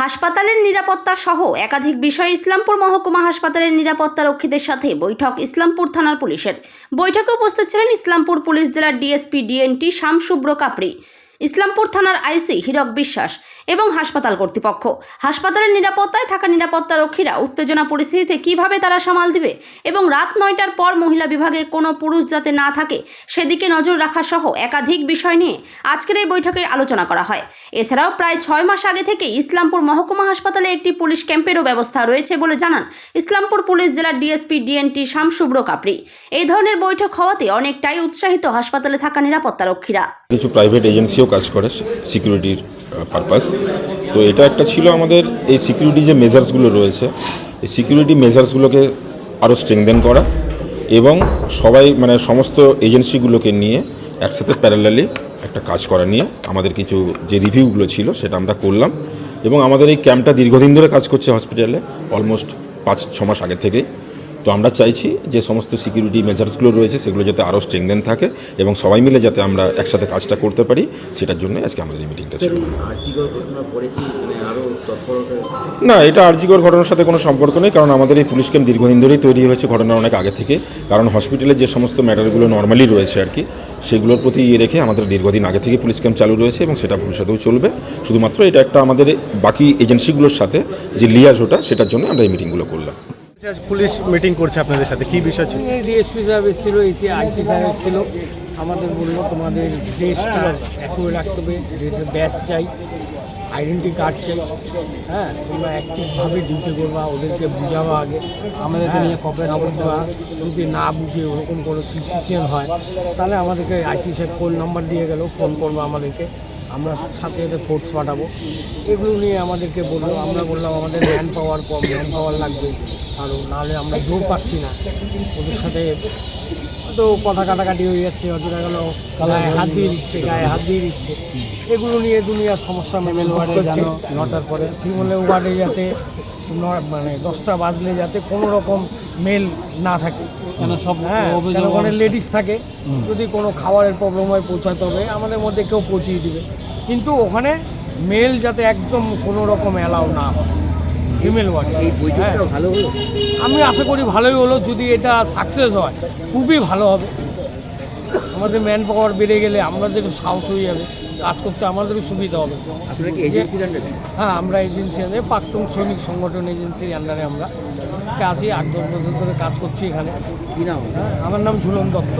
হাসপাতালের নিরাপত্তা সহ একাধিক বিষয়ে ইসলামপুর মহকুমা হাসপাতালের নিরাপত্তা রক্ষীদের সাথে বৈঠক ইসলামপুর থানার পুলিশের। বৈঠকে উপস্থিত ছিলেন ইসলামপুর পুলিশ জেলার ডিএসপি ডিএনটি শামসুব্র কাপড়ি। ইসলামপুর থানার আইসি হীরক বিশ্বাস এবং হাসপাতাল কর্তৃপক্ষ। হাসপাতালের নিরাপত্তায় থাকা নিরাপত্তা রক্ষীরা উত্তেজনা পরিস্থিতিতে কীভাবে তারা সামাল দিবে এবং রাত নয়টার পর মহিলা বিভাগে কোনো পুরুষ যাতে না থাকে, সেদিকে নজর রাখা সহ একাধিক বিষয় নিয়ে আজকের এই বৈঠকে আলোচনা করা হয়। এছাড়াও প্রায় ছয় মাস আগে থেকে ইসলামপুর মহকুমা হাসপাতালে একটি পুলিশ ক্যাম্পেরও ব্যবস্থা রয়েছে বলে জানান ইসলামপুর পুলিশ জেলার ডিএসপি ডিএনটি শামসুব্র কাপড়ি এই ধরনের বৈঠক হওয়াতে অনেকটাই উৎসাহিত হাসপাতালে থাকা নিরাপত্তা রক্ষীরা। কিছু প্রাইভেট এজেন্সিও কাজ করে সিকিউরিটির পারপাস তো এটা একটা ছিল আমাদের এই সিকিউরিটি যে মেজার্সগুলো রয়েছে, এই সিকিউরিটি মেজার্সগুলোকে আরও স্ট্রেংদেন করা এবং সবাই মানে সমস্ত এজেন্সিগুলোকে নিয়ে একসাথে প্যারালালি একটা কাজ করা নিয়ে আমাদের কিছু যে রিভিউগুলো ছিল সেটা আমরা করলাম এবং আমাদের এই ক্যাম্পটা দীর্ঘদিন ধরে কাজ করছে হসপিটালে অলমোস্ট পাঁচ ছ মাস আগে থেকে তো আমরা চাইছি যে সমস্ত সিকিউরিটি মেজার্সগুলো রয়েছে সেগুলো যাতে আরও স্ট্রেংদেন থাকে এবং সবাই মিলে যাতে আমরা একসাথে কাজটা করতে পারি সেটার জন্য আজকে আমাদের এই মিটিংটা ছিল। মানে না এটা আরজিকর ঘটনার সাথে কোনো সম্পর্ক নেই কারণ আমাদের এই পুলিশ ক্যাম্প দীর্ঘদিন ধরেই তৈরি হয়েছে ঘটনার অনেক আগে থেকে। কারণ হসপিটালে যে সমস্ত ম্যাটারগুলো নর্মালি রয়েছে আর কি সেগুলোর প্রতি ইয়ে রেখে আমাদের দীর্ঘদিন আগে থেকে পুলিশ ক্যাম্প চালু রয়েছে এবং সেটা ভবিষ্যতেও চলবে। শুধুমাত্র এটা একটা আমাদের বাকি এজেন্সিগুলোর সাথে যে লিয়াজ ওটা সেটার জন্য আমরা এই মিটিংগুলো করলাম। পুলিশ মিটিং করছে আপনাদের সাথে কি বিষয় ছিল? ডিএসপি সাহেব এসেছিল এসে আইসি সাহেব এসেছিল আমাদের বলল তোমাদের ড্রেসটা একই রাখতে হবে ড্রেসের ব্যাচ চাই আইডেন্টি কার্ড চাই হ্যাঁ? তোমরা অ্যাক্টিভভাবে ডিউটি করবা ওদেরকে বুঝাবা আগে। আমাদেরকে নিয়ে কপারেট করবা। যদি না বুঝে ওরকম কোনো সিচুয়েশন হয় তাহলে আমাদেরকে আইসি সাহেব ফোন নাম্বার দিয়ে গেল ফোন করব আমাদেরকে। আমরা সাথে সাথে ফোর্স পাঠাবো। এগুলো নিয়ে আমাদেরকে বলল আমরা বললাম আমাদের ম্যান পাওয়ার কম ম্যান পাওয়ার লাগবে। আরও নাহলে আমরা জোর পাচ্ছি না। ওদের সাথে তো কথা কাটাকাটি হয়ে যাচ্ছে হয়তো দেখা গেলো গায়ে হাত দিয়ে দিচ্ছে গায়ে হাত দিয়ে দিচ্ছে। এগুলো নিয়ে দুনিয়ার সমস্যা মেনে করছে নটার পরে। ফিমেল ওয়ার্ডে যাতে ন- মানে দশটা বাজলে যাতে কোনো রকম মেল না থাকে। কেন সব হ্যাঁ কেন ওখানে লেডিস থাকে যদি কোনো খাবারের প্রবলেম হয় পৌঁছাতে হবে আমাদের মধ্যে কেউ পৌঁছিয়ে দিবে। কিন্তু ওখানে মেল যাতে একদম কোনো রকম অ্যালাউ না হয়। ফিমেল ওয়ার্ড এই বৈঠকটা ভালো হলো? আমি আশা করি ভালোই হলো যদি এটা সাকসেস হয় খুবই ভালো হবে। আমাদের ম্যান পাওয়ার বেড়ে গেলে আমাদের সাহস হয়ে যাবে কাজ করতে আমাদেরও সুবিধা হবে। আপনারা কি এজেন্সির আন্ডারে হ্যাঁ আমরা এজেন্সি আছে প্রাক্তন শ্রমিক সংগঠন এজেন্সির আন্ডারে আমরা। আজকে আছি আট দশ বছর ধরে কাজ করছি এখানে। কি নাম? হ্যাঁ আমার নাম ঝুলন দত্ত।